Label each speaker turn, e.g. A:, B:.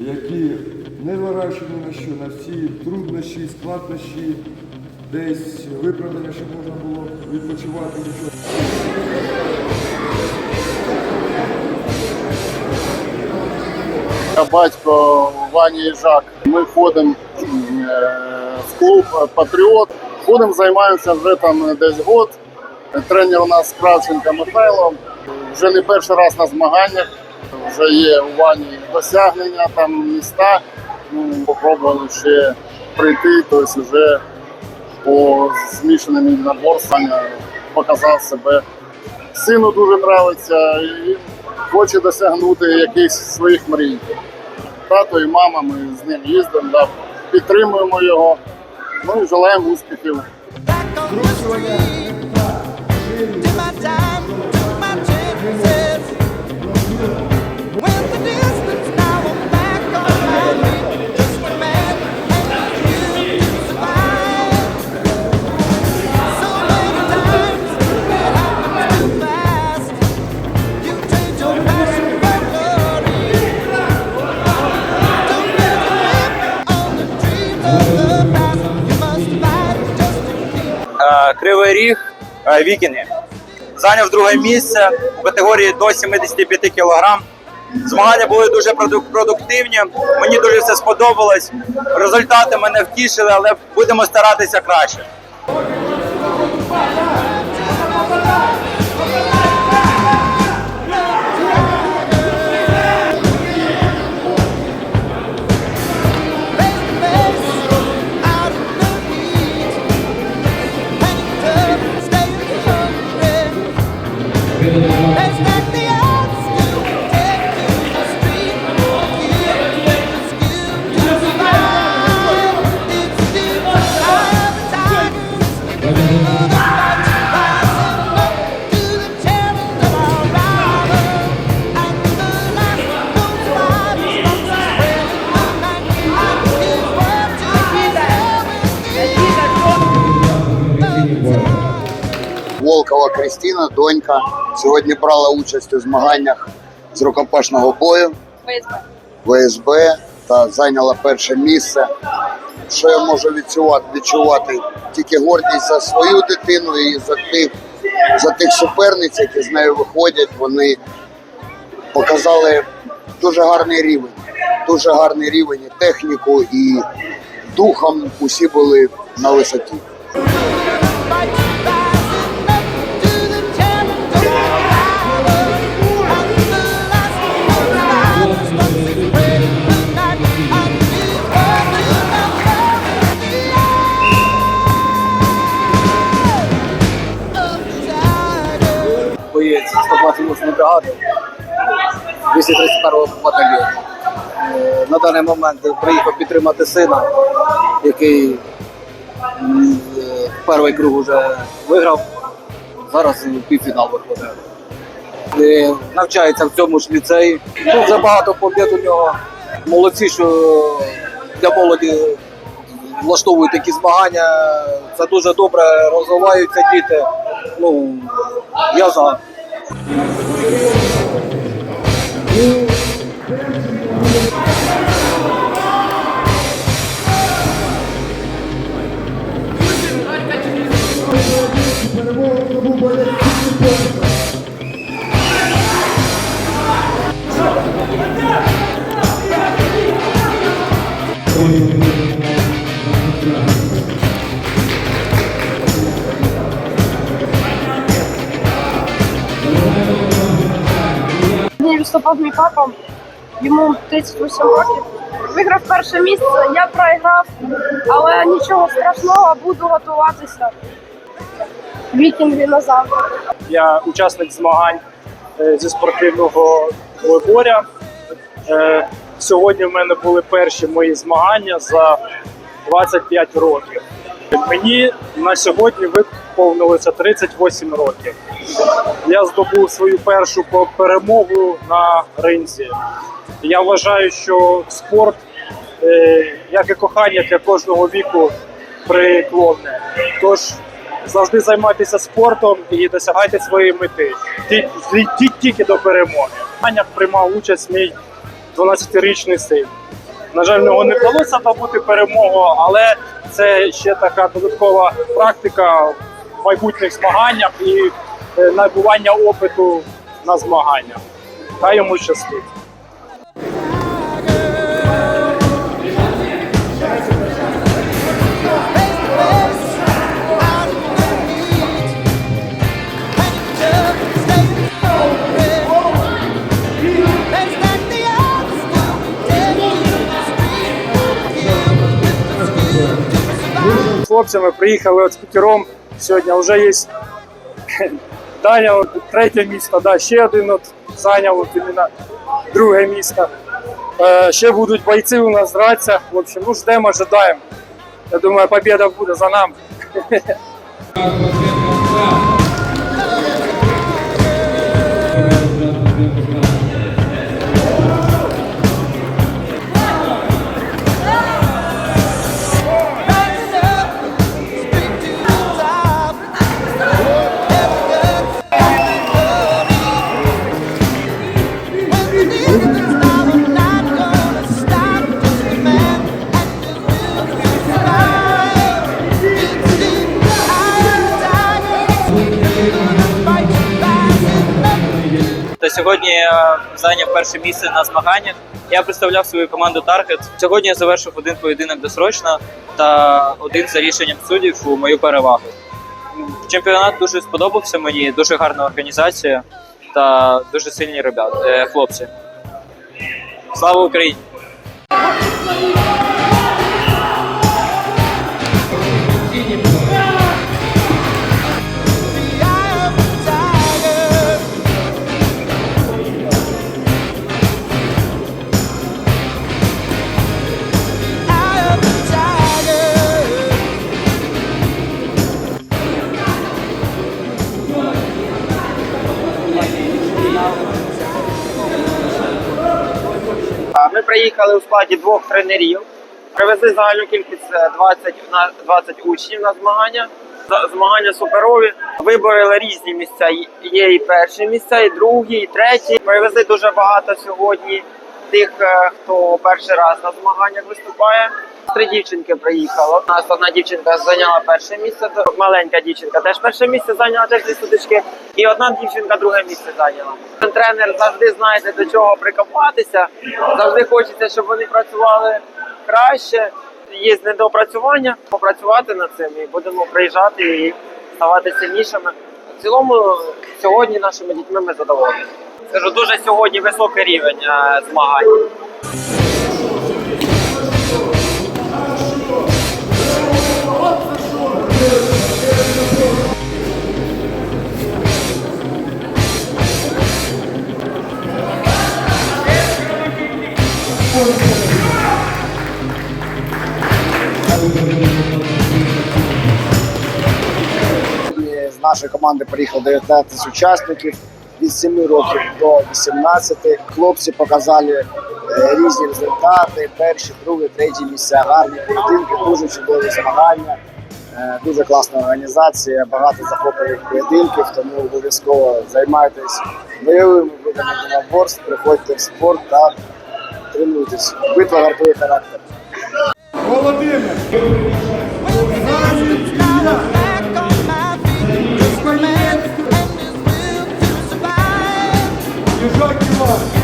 A: які не вирішені на що, на всі труднощі, складнощі, десь виправдання, щоб можна було відпочивати нічого.
B: Я батько Вані Їжак. Ми ходимо е, в клуб Патріот. Ходимо, займаємося вже там десь год. Тренер у нас Кравченко Михайло. Вже не перший раз на змаганнях. Вже є у Вані досягнення, там міста. Ну, попробували ще прийти, тобто вже по змішаним єдиноборствам показав себе. Сину дуже подобається і хоче досягнути якихось своїх мрій. Тато і мама, ми з ним їздимо, да, підтримуємо його. Ну і желаємо успіхів.
C: Кривий Ріг, е, Вікінги. Зайняв друге місце у категорії до 75 кг. Змагання були дуже продук- продуктивні. Мені дуже все сподобалось. Результати мене втішили, але будемо старатися краще.
B: Кристина, донька, сьогодні брала участь у змаганнях з рукопашного бою ВСБ та зайняла перше місце. Що я можу відчувати? Відчувати тільки гордість за свою дитину і за тих, за тих суперниць, які з нею виходять. Вони показали дуже гарний рівень, дуже гарний рівень і техніку, і духом усі були на висоті.
D: 128 бригади 231 батальйону. Е, На даний момент приїхав підтримати сина, який е, перший круг вже виграв. Зараз півфінал виходить. Е, Навчається в цьому ж ліцеї. Ну, вже багато побід у нього. Молодці, що для молоді влаштовують такі змагання. Це дуже добре, розвиваються діти. Ну, я за.
E: Сьогодні виступав мій папа, йому 38 років. Виграв перше місце, я проіграв, але нічого страшного, буду готуватися. Вікінги на завтра.
F: Я учасник змагань е, зі спортивного виборя. Е, Сьогодні в мене були перші мої змагання за 25 років. Мені на сьогодні виповнилося 38 років. Я здобув свою першу перемогу на ринзі. Я вважаю, що спорт, е, як і кохання для кожного віку, приклонне. Тож завжди займайтеся спортом і досягайте своєї мети. Ті- Тільки до перемоги. Змаганнях приймав участь мій 12-річний син. На жаль, в нього не вдалося здобути перемогу, але це ще така додаткова практика майбутніх змаганнях і е, набування опиту на змаганнях. Хай йому щастить. Хлопцями приїхали от з п'ятером. Сьогодні вже є Даня, третє місто, да, ще один от, зайняв от, іменно друге місто. Е, ще будуть бойці у нас драться. В общем, ну ждемо, ожидаємо. Я думаю, победа буде за нами.
G: сьогодні я зайняв перше місце на змаганнях. Я представляв свою команду Таргет. Сьогодні я завершив один поєдинок досрочно та один за рішенням суддів у мою перевагу. Чемпіонат дуже сподобався мені, дуже гарна організація та дуже сильні ребят, е, хлопці. Слава Україні!
H: Приїхали у складі двох тренерів. Привезли загальну кількість е, 20, на 20 учнів на змагання. Змагання суперові. Виборили різні місця. Є і перші місця, і другі, і треті. Привезли дуже багато сьогодні тих, е, хто перший раз на змаганнях виступає. Три дівчинки приїхало. У нас одна дівчинка зайняла перше місце, маленька дівчинка теж перше місце зайняла теж дві сутички. І одна дівчинка друге місце зайняла. Тренер завжди знаєте до чого прикопатися. Завжди хочеться, щоб вони працювали краще. Є недоопрацювання, попрацювати над цим і будемо приїжджати і ставати сильнішими. В цілому сьогодні нашими дітьми ми задоволені. Скажу, дуже сьогодні високий рівень е, змагань.
I: З нашої команди приїхало 19 учасників від 7 років до 18. Хлопці показали е, різні результати: перші, другі, треті місця, гарні поєдинки, дуже чудові змагання. Е, Дуже класна організація, багато захопливих поєдинків, тому обов'язково займайтесь бойовими видами единоборств, приходьте в спорт та тренуйтесь. Битва вартує характер.
A: Володимир! Їжак Іван!